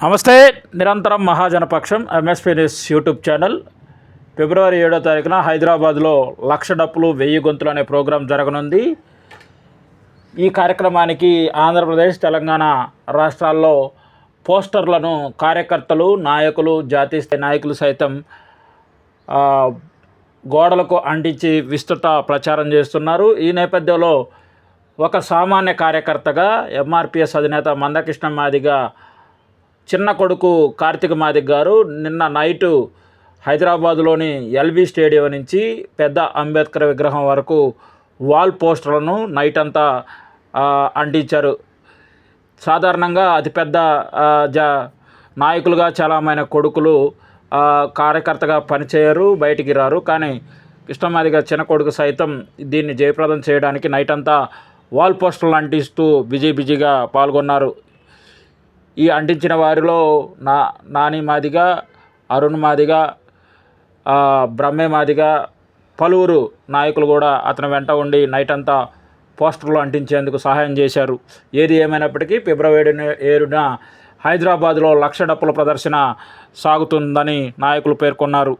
నమస్తే నిరంతరం మహాజనపక్షం ఎంఎస్పీ న్యూస్ యూట్యూబ్ ఛానల్ ఫిబ్రవరి ఏడో తారీఖున హైదరాబాద్లో లక్ష డప్పులు వెయ్యి గొంతులు అనే ప్రోగ్రాం జరగనుంది. ఈ కార్యక్రమానికి ఆంధ్రప్రదేశ్ తెలంగాణ రాష్ట్రాల్లో పోస్టర్లను కార్యకర్తలు నాయకులు జాతీయ స్థాయి నాయకులు సైతం గోడలకు అంటించి విస్తృత ప్రచారం చేస్తున్నారు. ఈ నేపథ్యంలో ఒక సామాన్య కార్యకర్తగా ఎంఆర్పిఎస్ అధినేత మందకృష్ణ మాదిగా చిన్న కొడుకు కార్తీక్ మాదిక్ గారు నిన్న నైటు హైదరాబాదులోని ఎల్బీ స్టేడియం నుంచి పెద్ద అంబేద్కర్ విగ్రహం వరకు వాల్ పోస్టర్లను నైట్ అంతా అంటించారు. సాధారణంగా అతిపెద్ద జ నాయకులుగా చాలామైన కొడుకులు కార్యకర్తగా పనిచేయరు బయటికి రారు. కానీ కృష్ణమాదిగా చిన్న కొడుకు సైతం దీన్ని జయప్రదం చేయడానికి నైట్ అంతా వాల్ పోస్టర్లు అంటిస్తూ బిజీ బిజీగా పాల్గొన్నారు. ఈ అంటించిన వారిలో నా నాని మాదిగా అరుణ్ మాదిగా బ్రహ్మే మాదిగా పలువురు నాయకులు కూడా అతని వెంట ఉండి నైట్ అంతా పోస్టర్లు అంటించేందుకు సహాయం చేశారు. ఏది ఏమైనప్పటికీ ఫిబ్రవరి ఏడున హైదరాబాద్లో లక్ష డప్పుల ప్రదర్శన సాగుతుందని నాయకులు పేర్కొన్నారు.